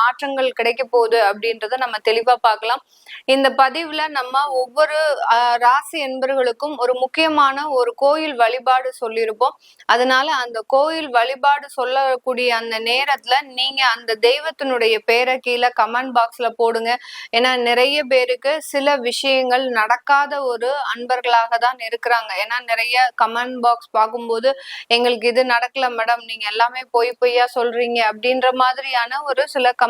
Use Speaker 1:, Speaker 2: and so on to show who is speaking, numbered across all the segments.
Speaker 1: மாற்றங்கள் கிடைக்க போகுது அப்படின்றத நம்ம தெளிவா பார்க்கலாம். இந்த பதிவுல நம்ம ஒவ்வொரு ராசி என்பர்களுக்கும் ஒரு முக்கியமான ஒரு கோயில் வழிபாடு சொல்லியிருப்போம். அதனால அந்த கோயில் வழிபாடு சொல்லக்கூடிய அந்த நேரத்துல நீங்க அந்த தெய்வத்தினுடைய பேரை கீழே கமெண்ட் பாக்ஸ்ல போடுங்க. ஏன்னா நிறைய பேருக்கு சில விஷயங்கள் நடக்காத ஒரு அன்பர்களாக தான் இருக்கிறாங்க. ஏன்னா நிறைய கமெண்ட் பாக்ஸ் பார்க்கும்போது எங்களுக்கு இது நடக்கல மேடம் நீங்க எல்லாமே பொய் பொய்யா சொல்றீங்க. அப்படின்ற மாதிரியான ஒரு சில கம்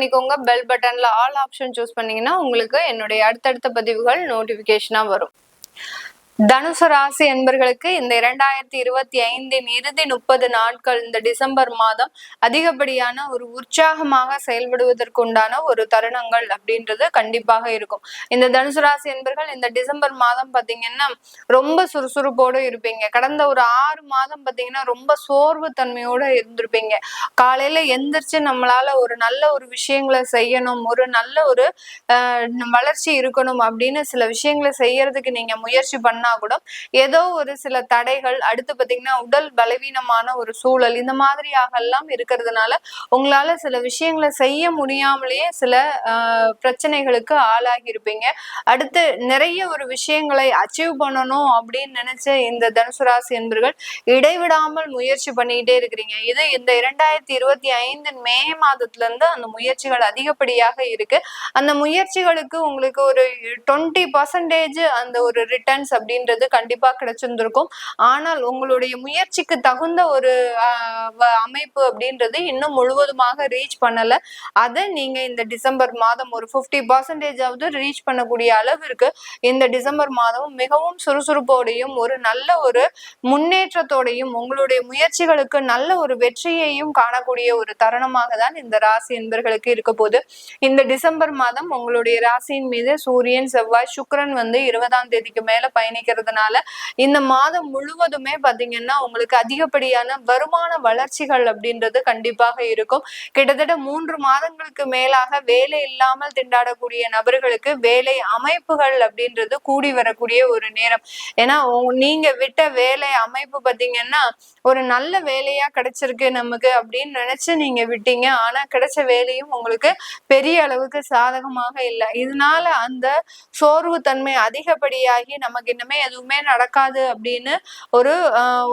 Speaker 1: பண்ணிக்கோங்க. பெல் பட்டன்ல ஆல் ஆப்ஷன் சூஸ் பண்ணீங்கன்னா உங்களுக்கு என்னுடைய அடுத்தடுத்த பதிவுகள் நோட்டிபிகேஷனா வரும். தனுசு ராசி என்பர்களுக்கு இந்த இரண்டாயிரத்தி இருபத்தி ஐந்தின் இறுதி முப்பது நாட்கள் இந்த டிசம்பர் மாதம் அதிகப்படியான ஒரு உற்சாகமாக செயல்படுவதற்குண்டான ஒரு தருணங்கள் அப்படின்றது கண்டிப்பாக இருக்கும். இந்த தனுசு ராசி என்பர்கள் இந்த டிசம்பர் மாதம் பாத்தீங்கன்னா ரொம்ப சுறுசுறுப்போடு இருப்பீங்க. கடந்த ஒரு ஆறு மாதம் பாத்தீங்கன்னா ரொம்ப சோர்வு தன்மையோட இருந்திருப்பீங்க. காலையில எந்திரிச்சு நம்மளால ஒரு நல்ல ஒரு விஷயங்களை செய்யணும் ஒரு நல்ல ஒரு வளர்ச்சி இருக்கணும் அப்படின்னு சில விஷயங்களை செய்யறதுக்கு நீங்க முயற்சி பண்ணா பண்ணா கூட ஏதோ ஒரு சில தடைகள் அடுத்து பாத்தீங்கன்னா உடல் பலவீனமான ஒரு சூழல் இந்த மாதிரியாக எல்லாம் இருக்கிறதுனால உங்களால சில விஷயங்களை செய்ய முடியாமலேயே சில பிரச்சனைகளுக்கு ஆளாகி இருப்பீங்க அடுத்து நிறைய ஒரு விஷயங்களை அச்சீவ் பண்ணணும் அப்படின்னு நினைச்ச இந்த தனுசு ராசி என்பர்கள் இடைவிடாமல் முயற்சி பண்ணிக்கிட்டே இருக்கிறீங்க. இது இந்த இரண்டாயிரத்தி இருபத்தி ஐந்து மே மாதத்துல இருந்து அந்த முயற்சிகள் அதிகப்படியாக இருக்கு. அந்த முயற்சிகளுக்கு உங்களுக்கு ஒரு டுவெண்ட்டி பர்சன்டேஜ் அந்த ஒரு ரிட்டர்ன்ஸ் அப்படி அப்படின்றது கண்டிப்பா கிடைச்சிருந்திருக்கும். ஆனால் உங்களுடைய முயற்சிக்கு தகுந்த ஒரு அமைப்பு அப்படின்றது இன்னும் முழுவதுமாக ரீச் பண்ணல. அதை நீங்க இந்த டிசம்பர் மாதம் ஒரு பிப்டி பர்சன்டேஜாவது ரீச் பண்ணக்கூடிய அளவிற்கு இந்த டிசம்பர் மாதம் மிகவும் சுறுசுறுப்போடையும் ஒரு நல்ல ஒரு முன்னேற்றத்தோடையும் உங்களுடைய முயற்சிகளுக்கு நல்ல ஒரு வெற்றியையும் காணக்கூடிய ஒரு தருணமாக தான் இந்த ராசி என்பர்களுக்கு இருக்க போது. இந்த டிசம்பர் மாதம் உங்களுடைய ராசியின் மீது சூரியன் செவ்வாய் சுக்கரன் வந்து இருபதாம் தேதிக்கு மேல பயணி பண்ணிக்கிறதுனால இந்த மாதம் முழுவதுமே பாத்தீங்கன்னா உங்களுக்கு அதிகப்படியான வருமான வளர்ச்சிகள் அப்படின்றது கண்டிப்பாக இருக்கும். கிட்டத்தட்ட மூன்று மாதங்களுக்கு மேலாக வேலை இல்லாமல் திண்டாடக்கூடிய நபர்களுக்கு வேலை அமைப்புகள் அப்படின்றது கூடி வரக்கூடிய ஒரு நேரம். ஏன்னா நீங்க விட்ட வேலை அமைப்பு பாத்தீங்கன்னா ஒரு நல்ல வேலையா கிடைச்சிருக்கு நமக்கு அப்படின்னு நினைச்சு நீங்க விட்டீங்க. ஆனா கிடைச்ச வேலையும் உங்களுக்கு பெரிய அளவுக்கு சாதகமாக இல்லை. இதனால அந்த சோர்வு தன்மை அதிகப்படியாகி நமக்கு இன்னும் எதுவுமே நடக்காது அப்படின்னு ஒரு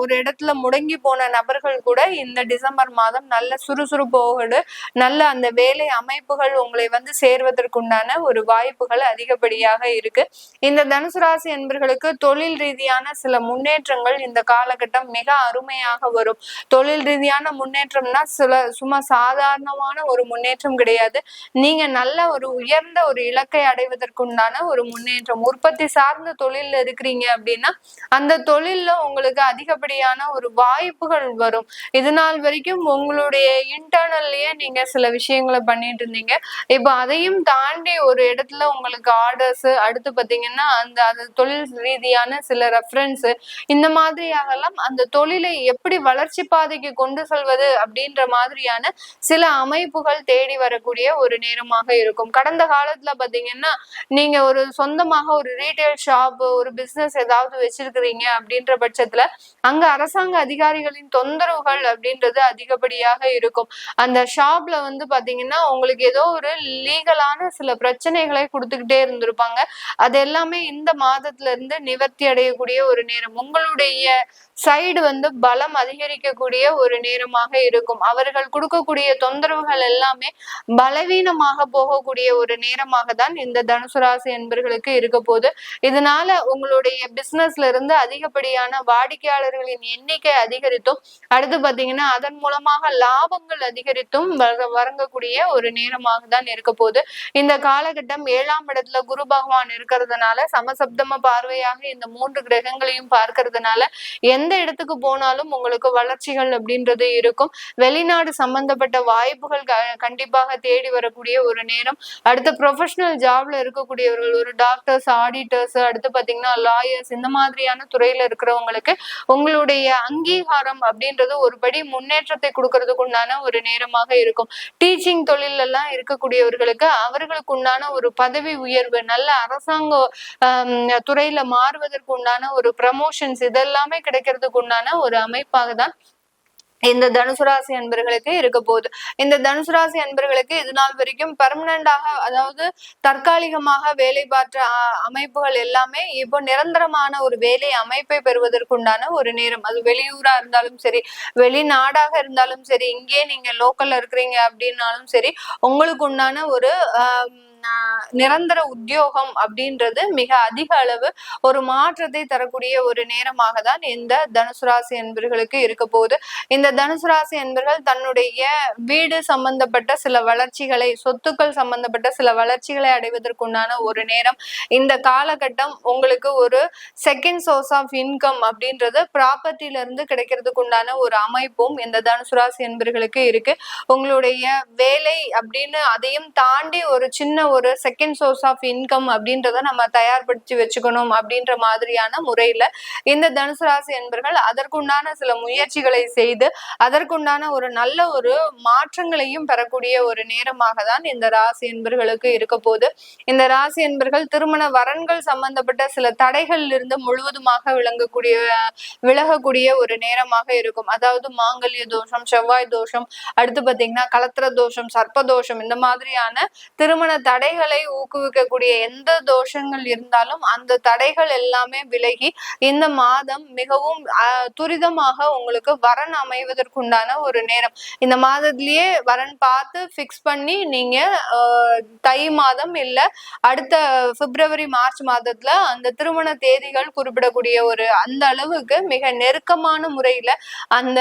Speaker 1: ஒரு இடத்துல முடங்கி போன நபர்கள் கூட இந்த டிசம்பர் மாதம் நல்ல சுறுசுறுப்போடு நல்ல அந்த வேலை அமைப்புகள் உங்களை வந்து சேர்வதற்குண்டான ஒரு வாய்ப்புகள் அதிகப்படியாக இருக்கு. இந்த தனுசு ராசி என்பர்களுக்கு தொழில் ரீதியான சில முன்னேற்றங்கள் இந்த காலகட்டம் மிக அருமையாக வரும். தொழில் ரீதியான முன்னேற்றம்னா சில சும்மா சாதாரணமான ஒரு முன்னேற்றம் கிடையாது. நீங்க நல்ல ஒரு உயர்ந்த ஒரு இலக்கை அடைவதற்குண்டான ஒரு முன்னேற்றம். உற்பத்தி சார்ந்த தொழில் இருக்கிற இருக்கிறீங்க அப்படின்னா அந்த தொழில்ல உங்களுக்கு அதிகப்படியான ஒரு வாய்ப்புகள் வரும். இது நாள் வரைக்கும் உங்களுடைய இன்டர்னல்லயே நீங்க சில விஷயங்களை பண்ணிட்டு இருந்தீங்க. இப்போ அதையும் தாண்டி ஒரு இடத்துல உங்களுக்கு ஆர்டர்ஸ் அடுத்து பாத்தீங்கன்னா அந்த அது தொழில் ரீதியான சில ரெஃபரன்ஸ் இந்த மாதிரியாகலாம் அந்த தொழிலை எப்படி வளர்ச்சி பாதைக்கு கொண்டு செல்வது அப்படின்ற மாதிரியான சில அமைப்புகள் தேடி வரக்கூடிய ஒரு நேரமாக இருக்கும். கடந்த காலத்துல பாத்தீங்கன்னா நீங்க ஒரு சொந்தமாக ஒரு ரீட்டைல் ஷாப் ஒரு பிசினஸ் பிசினஸ் ஏதாவது வச்சிருக்கிறீங்க அப்படின்ற பட்சத்துல அங்க அரசாங்க அதிகாரிகளின் தொந்தரவுகள் அப்படின்றது அதிகப்படியாக இருக்கும். அந்த ஷாப்ல வந்து பாத்தீங்கன்னா உங்களுக்கு ஏதோ ஒரு லீகலான சில பிரச்சனைகளை கொடுத்துக்கிட்டே இருந்திருப்பாங்க. அது எல்லாமே இந்த மாதத்துல இருந்து நிவர்த்தி அடையக்கூடிய ஒரு நேரம். உங்களுடைய சைடு வந்து பலம் அதிகரிக்கக்கூடிய ஒரு நேரமாக இருக்கும். அவர்கள் கொடுக்கக்கூடிய தொந்தரவுகள் எல்லாமே பலவீனமாக போகக்கூடிய ஒரு நேரமாக தான் இந்த தனுசு ராசி என்பர்களுக்கு இருக்க போது இதனால உங்களுடைய பிசினஸ்ல இருந்து அதிகப்படியான வாடிக்கையாளர்களின் எண்ணிக்கை அதிகரித்தும் அடுத்து பாத்தீங்கன்னா அதன் மூலமாக லாபங்கள் அதிகரித்தும் வரங்கக்கூடிய ஒரு நேரமாக தான் இருக்க போகுது. இந்த காலகட்டம் ஏழாம் இடத்துல குரு பகவான் இருக்கிறதுனால சமசப்தம பார்வையாக இந்த மூன்று கிரகங்களையும் பார்க்கறதுனால எந்த இடத்துக்கு போனாலும் உங்களுக்கு வளர்ச்சிகள் அப்படின்றது இருக்கும். வெளிநாடு சம்பந்தப்பட்ட வாய்ப்புகள் கண்டிப்பாக தேடி வரக்கூடிய ஒரு நேரம். அடுத்து ப்ரொஃபஷனல் ஜாப்ல இருக்கக்கூடியவர்கள் ஒரு டாக்டர்ஸ் ஆடிட்டர்ஸ் அடுத்து பாத்தீங்கன்னா லாயர்ஸ் இந்த மாதிரியான துறையில இருக்கிறவங்களுக்கு உங்களுடைய அங்கீகாரம் அப்படின்றது ஒரு படி முன்னேற்றத்தை கொடுக்கறதுக்கு உண்டான ஒரு நேரமாக இருக்கும். டீச்சிங் தொழில் எல்லாம் இருக்கக்கூடியவர்களுக்கு அவர்களுக்கு உண்டான ஒரு பதவி உயர்வு நல்ல அரசாங்க துறையில மாறுவதற்கு உண்டான ஒரு ப்ரமோஷன்ஸ் இதெல்லாமே கிடைக்கிறதுக்கு உண்டான ஒரு அமைப்பாக தான் இந்த தனுசு ராசி அன்பர்களுக்கு இருக்க போகுது. இந்த தனுசு ராசி அன்பர்களுக்கு இது நாள் வரைக்கும் பர்மனண்டாக அதாவது தற்காலிகமாக வேலை பார்த்த அமைப்புகள் எல்லாமே இப்போ நிரந்தரமான ஒரு வேலை அமைப்பை பெறுவதற்குண்டான ஒரு நேரம். அது வெளியூரா இருந்தாலும் சரி வெளிநாடாக இருந்தாலும் சரி இங்கே நீங்க லோக்கல்ல இருக்கிறீங்க அப்படின்னாலும் சரி உங்களுக்கு உண்டான ஒரு ஆஹ் நிரந்தர உத்தியோகம் அப்படின்றது மிக அதிக அளவு ஒரு மாற்றத்தை தரக்கூடிய ஒரு நேரமாக தான் இந்த தனுசு ராசி என்பர்களுக்கு இருக்க போகுது. இந்த தனுசு ராசி என்பர்கள் தன்னுடைய வீடு சம்பந்தப்பட்ட சில வளர்ச்சிகளை சொத்துக்கள் சம்பந்தப்பட்ட சில வளர்ச்சிகளை அடைவதற்குண்டான ஒரு நேரம். இந்த காலகட்டம் உங்களுக்கு ஒரு செகண்ட் சோர்ஸ் ஆஃப் இன்கம் அப்படின்றது ப்ராப்பர்ட்டில இருந்து கிடைக்கிறதுக்கு உண்டான ஒரு அமைப்பும் இந்த தனுசு ராசி என்பர்களுக்கு இருக்கு. உங்களுடைய வேலை அப்படின்னு அதையும் தாண்டி ஒரு சின்ன ஒரு ஒரு செகண்ட் சோர்ஸ் ஆஃப் இன்கம் அப்படின்றத நம்ம தயார்படுத்தி வச்சுக்கணும் அப்படின்ற மாதிரியான முறையில இந்த தனுசு ராசி என்பர்கள் அதற்குண்டான சில முயற்சிகளை செய்து அதற்குண்டான ஒரு நல்ல ஒரு மாற்றங்களையும் பெறக்கூடிய ஒரு நேரமாக தான் இந்த ராசி என்பர்களுக்கு இருக்க போது இந்த ராசி என்பர்கள் திருமண வரன்கள் சம்பந்தப்பட்ட சில தடைகள் இருந்து முழுவதுமாக விளங்கக்கூடிய விலகக்கூடிய ஒரு நேரமாக இருக்கும். அதாவது மாங்கல்ய தோஷம் செவ்வாய் தோஷம் அடுத்து பாத்தீங்கன்னா கலத்திர தோஷம் சர்ப்ப தோஷம் இந்த மாதிரியான திருமண தடை தடைகளை ஊக்குவிக்கக்கூடிய எந்த தோஷங்கள் இருந்தாலும் அந்த தடைகள் எல்லாமே விலகி இந்த மாதம் மிகவும் துரிதமாக உங்களுக்கு வரன் அமைவதற்குண்டான ஒரு நேரம். இந்த மாதத்திலேயே வரன் பார்த்து ஃபிக்ஸ் பண்ணி நீங்க தை மாதம் இல்ல அடுத்த பிப்ரவரி மார்ச் மாதத்துல அந்த திருமண தேதிகள் குறிப்பிடக்கூடிய ஒரு அந்த அளவுக்கு மிக நெருக்கமான முறையில அந்த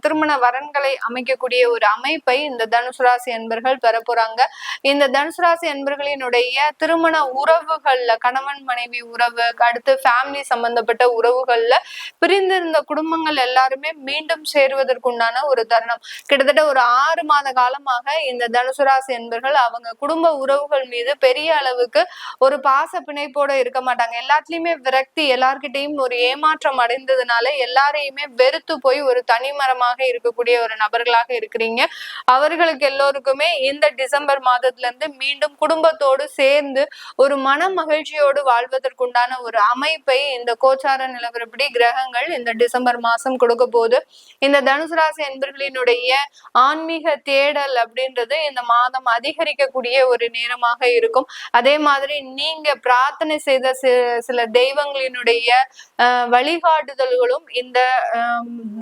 Speaker 1: திருமண வரன்களை அமைக்கக்கூடிய ஒரு அமைப்பை இந்த தனுசு ராசி என்பர்கள் பெற போறாங்க இந்த தனுசு ராசி என்பர்களினுடைய திருமண உறவுகள்ல கணவன் மனைவி உறவு அடுத்து ஃபேமிலி சம்பந்தப்பட்ட உறவுகள்ல பிரிந்திருந்த குடும்பங்கள் எல்லாருமே மீண்டும் சேருவதற்குண்டான ஒரு தருணம். கிட்டத்தட்ட ஒரு ஆறு மாத காலமாக இந்த தனுசு ராசி என்பர்கள் அவங்க குடும்ப உறவுகள் மீது பெரிய அளவுக்கு ஒரு பாச பிணைப்போட இருக்க மாட்டாங்க. எல்லாத்துலயுமே விரக்தி எல்லார்கிட்டையும் ஒரு ஏமாற்றம் அடைந்ததுனால எல்லாரையுமே வெறுத்து போய் ஒரு தனிமரமாக இருக்கக்கூடிய ஒரு நபர்களாக இருக்கிறீங்க. அவர்களுக்கு எல்லோருக்குமே இந்த டிசம்பர் மாதத்துல இருந்து மீண்டும் குடும்பத்தோடு சேர்ந்து ஒரு மன மகிழ்ச்சியோடு வாழ்வதற்குண்டான ஒரு அமைப்பை இந்த கோச்சார நிலவரப்படி கிரகங்கள் இந்த டிசம்பர் மாசம் கொடுக்க போது இந்த தனுசு ராசி என்பர்களினுடைய ஆன்மீக தேடல் அப்படின்றது இந்த மாதம் அதிகரிக்கக்கூடிய ஒரு நேரமாக இருக்கும். அதே மாதிரி நீங்க பிரார்த்தனை செய்த சில தெய்வங்களினுடைய வழிகாட்டுதல்களும் இந்த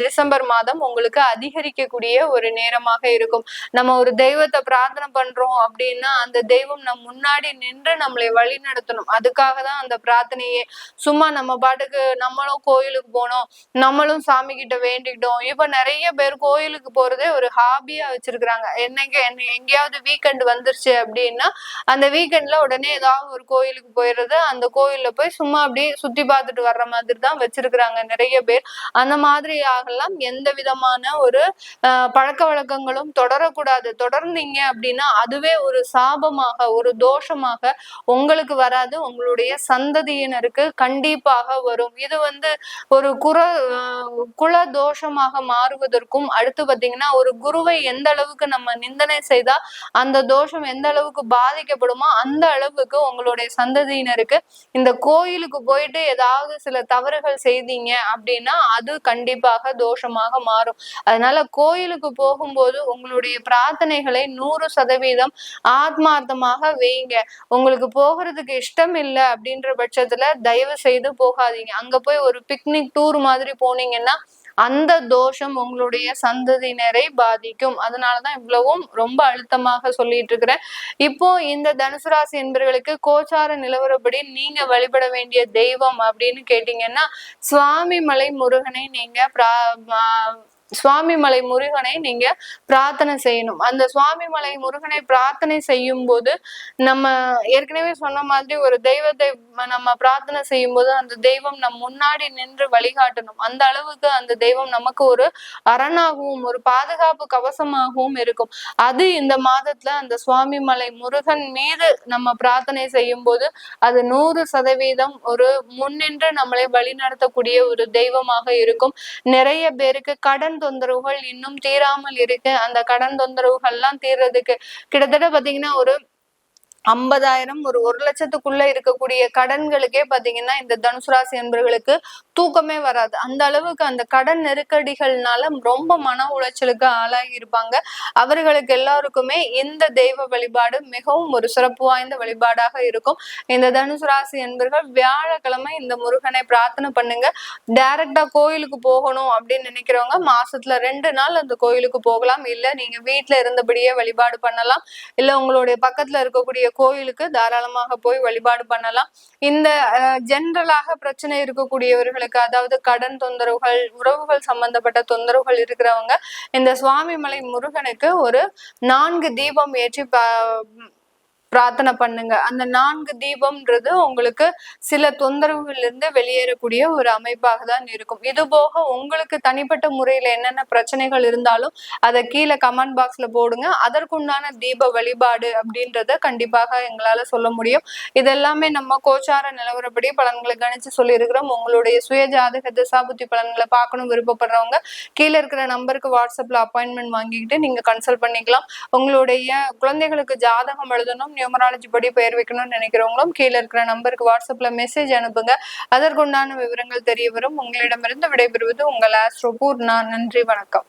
Speaker 1: டிசம்பர் மாதம் உங்களுக்கு அதிகரிக்கக்கூடிய ஒரு நேரமாக இருக்கும். நம்ம ஒரு தெய்வத்தை பிரார்த்தனை பண்றோம் அப்படின்னா அந்த தெய்வ தெய்வம் நம் முன்னாடி நின்று நம்மளை வழி நடத்தணும். அதுக்காக தான் அந்த பிரார்த்தனையே. சும்மா நம்ம பாட்டுக்கு நம்மளும் கோயிலுக்கு போனோம் நம்மளும் சாமி கிட்ட வேண்டிக்கிட்டோம். இப்ப நிறைய பேர் கோயிலுக்கு போறதே ஒரு ஹாபியா வச்சிருக்கிறாங்க. என்னங்க என்ன எங்கேயாவது வீக்கெண்ட் வந்துருச்சு அப்படின்னா அந்த வீக்கெண்ட்ல உடனே ஏதாவது ஒரு கோயிலுக்கு போயிடுறது அந்த கோயில்ல போய் சும்மா அப்படியே சுத்தி பார்த்துட்டு வர்ற மாதிரி தான் வச்சிருக்கிறாங்க நிறைய பேர். அந்த மாதிரி ஆகலாம். எந்த விதமான ஒரு பழக்க வழக்கங்களும் தொடரக்கூடாது. தொடர்ந்தீங்க அப்படின்னா அதுவே ஒரு சாபமாக ஒரு தோஷமாக உங்களுக்கு வராது. உங்களுடைய சந்ததியினருக்கு கண்டிப்பாக வரும். இது வந்து ஒரு குற குல தோஷமாக மாறுவதற்கும் அடுத்து பாத்தீங்கன்னா ஒரு குருவை எந்த அளவுக்கு நம்ம நிந்தனை செய்தா அந்த தோஷம் எந்த அளவுக்கு பாதிக்கப்படுமோ அந்த அளவுக்கு உங்களுடைய சந்ததியினருக்கு இந்த கோயிலுக்கு போயிட்டு ஏதாவது சில தவறுகள் செய்தீங்க அப்படின்னா அது கண்டிப்பாக தோஷமாக மாறும். அதனால கோயிலுக்கு போகும்போது உங்களுடைய பிரார்த்தனைகளை நூறு சதவீதம் ஆத்மார்த்தமாக வைங்க. உங்களுக்கு போகிறதுக்கு இஷ்டம் இல்லை அப்படின்ற பட்சத்துல தயவு செய்து போகாதீங்க. அங்க போய் ஒரு பிக்னிக் டூர் மாதிரி போனீங்கன்னா அந்த தோஷம் உங்களுடைய சந்ததியினரை பாதிக்கும். அதனாலதான் இவ்வளவும் ரொம்ப அழுத்தமாக சொல்லிட்டு இருக்கிறேன். இப்போ இந்த தனுசு ராசி என்பவர்களுக்கு கோச்சார நிலவரப்படி நீங்க வழிபட வேண்டிய தெய்வம் அப்படின்னு கேட்டீங்கன்னா சுவாமி மலை முருகனை நீங்க சுவாமி மலை முருகனை நீங்க பிரார்த்தனை செய்யணும். அந்த சுவாமி மலை முருகனை பிரார்த்தனை செய்யும் போது நம்ம ஏற்கனவே சொன்ன மாதிரி ஒரு தெய்வத்தை நம்ம பிரார்த்தனை செய்யும் போது அந்த தெய்வம் நம் முன்னாடி நின்று வழிகாட்டணும். அந்த அளவுக்கு அந்த தெய்வம் நமக்கு ஒரு அரணாகவும் ஒரு பாதுகாப்பு கவசமாகவும் இருக்கும். அது இந்த மாதத்துல அந்த சுவாமி மலை முருகன் மீது நம்ம பிரார்த்தனை செய்யும் போது அது நூறு சதவீதம் ஒரு முன்னின்று நம்மளை வழிநடத்தக்கூடிய ஒரு தெய்வமாக இருக்கும். நிறைய பேருக்கு கடன் கடன் தொந்தரவுகள் இன்னும் தீராமல் இருக்கு. அந்த கடன் தொந்தரவுகள் எல்லாம் தீர்றதுக்கு கிட்டத்தட்ட பாத்தீங்கன்னா ஒரு ஐம்பதாயிரம் ஒரு ஒரு லட்சத்துக்குள்ள இருக்கக்கூடிய கடன்களுக்கே பாத்தீங்கன்னா இந்த தனுசு ராசி என்பர்களுக்கு தூக்கமே வராது. அந்த அளவுக்கு அந்த கடன் நெருக்கடிகள்னால ரொம்ப மன உளைச்சலுக்கு ஆளாகி இருப்பாங்க அவர்களுக்கு எல்லாருக்குமே இந்த தெய்வ வழிபாடு மிகவும் ஒரு சிறப்பு வாய்ந்த வழிபாடாக இருக்கும். இந்த தனுசு ராசி என்பர்கள் வியாழக்கிழமை இந்த முருகனை பிரார்த்தனை பண்ணுங்க. டைரக்டா கோயிலுக்கு போகணும் அப்படின்னு நினைக்கிறவங்க மாசத்துல ரெண்டு நாள் அந்த கோயிலுக்கு போகலாம். இல்ல நீங்க வீட்டுல இருந்தபடியே வழிபாடு பண்ணலாம். இல்ல உங்களுடைய பக்கத்துல இருக்கக்கூடிய கோயிலுக்கு தாராளமாக போய் வழிபாடு பண்ணலாம். இந்த ஜென்ரலாக பிரச்சனை இருக்கக்கூடியவர்களுக்கு அதாவது கடன் தொந்தரவுகள் உறவுகள் சம்பந்தப்பட்ட தொந்தரவுகள் இருக்கிறவங்க இந்த சுவாமிமலை முருகனுக்கு ஒரு நான்கு தீபம் ஏற்றி பிரார்த்தனை பண்ணுங்க. அந்த நான்கு தீபம்ன்றது உங்களுக்கு சில தொந்தரவுகள் இருந்து வெளியேறக்கூடிய ஒரு அமைப்பாக தான் இருக்கும். இது போக உங்களுக்கு தனிப்பட்ட முறையில என்னென்ன பிரச்சனைகள் இருந்தாலும் அதை கீழே கமெண்ட் பாக்ஸ்ல போடுங்க. அதற்குண்டான தீப வழிபாடு அப்படின்றத கண்டிப்பாக எங்களால சொல்ல முடியும். இதெல்லாமே நம்ம கோச்சார நிலவரப்படி பலன்களை கணிச்சு சொல்லியிருக்கிறோம். உங்களுடைய சுய ஜாதக திசாபுத்தி பலன்களை பார்க்கணும் விருப்பப்படுறவங்க கீழே இருக்கிற நம்பருக்கு வாட்ஸ்அப்ல அப்பாயின்மெண்ட் வாங்கிக்கிட்டு நீங்க கன்சல்ட் பண்ணிக்கலாம். உங்களுடைய குழந்தைகளுக்கு ஜாதகம் எழுதணும் நியூமராலஜி படி பெயர் வைக்கணும்னு நினைக்கிறவங்களும் கீழே இருக்கிற நம்பருக்கு வாட்ஸ்அப்ல மெசேஜ் அனுப்புங்க. அதற்குண்டான விவரங்கள் தெரிய வரும். உங்களிடமிருந்து விடைபெறுவது உங்கள் ஆஸ்ட்ரோபூர் நான் நன்றி வணக்கம்.